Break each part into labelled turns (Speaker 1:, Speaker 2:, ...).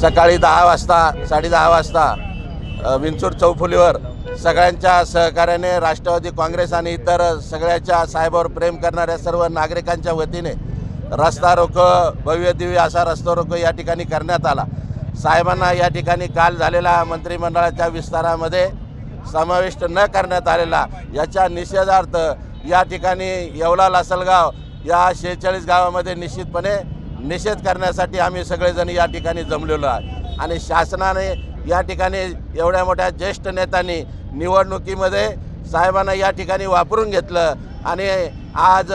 Speaker 1: सकाळी दहा वाजता साडे दहा वाजता विंचूर चौफुलीवर सगळ्यांच्या सहकार्याने राष्ट्रवादी काँग्रेस आणि इतर सगळ्याच्या साहेबावर प्रेम करणाऱ्या सर्व नागरिकांच्या वतीने रस्ता रोको भव्य दिव्य असा रस्ता रोको या ठिकाणी करण्यात आला. साहेबांना या ठिकाणी काल झालेल्या मंत्रिमंडळाच्या विस्तारामध्ये समाविष्ट न करण्यात आलेला याच्या निषेधार्थ या ठिकाणी येवला लासलगाव या शेहेचाळीस गावामध्ये निश्चितपणे निषेध करण्यासाठी आम्ही सगळेजण या ठिकाणी जमलेलो आहे आणि शासनाने या ठिकाणी एवढ्या मोठ्या ज्येष्ठ नेत्यांनी निवडणुकीमध्ये साहेबांना या ठिकाणी वापरून घेतलं आणि आज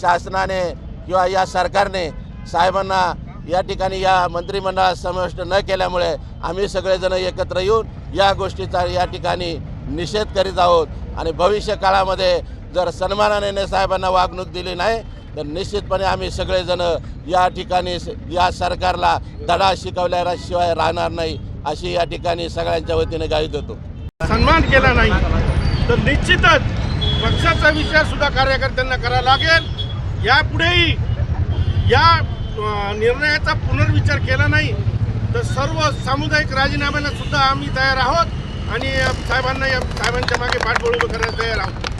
Speaker 1: शासनाने किंवा या सरकारने साहेबांना या ठिकाणी या मंत्रिमंडळात समाविष्ट न केल्यामुळे आम्ही सगळेजण एकत्र येऊन या गोष्टीचा या ठिकाणी निषेध करीत आहोत. आणि भविष्य काळामध्ये जर सन्मानाने साहेबांना वागणूक दिली नाही तर निश्चितपणे आम्ही सगळेजण या ठिकाणी या सरकारला धडा शिकवल्याशिवाय राहणार नाही अशी या ठिकाणी सगळ्यांच्या वतीने गाई देतो.
Speaker 2: सन्मान केला नाही तर निश्चितच पक्षाचा विचार सुद्धा कार्यकर्त्यांना करावा लागेल. यापुढेही या निर्णयाचा पुनर्विचार केला नाही तर सर्व सामुदायिक राजीनाम्याला सुद्धा आम्ही तयार आहोत आणि साहेबांना या साहेबांच्या मागे पाठबळ उभं करायला तयार आहोत.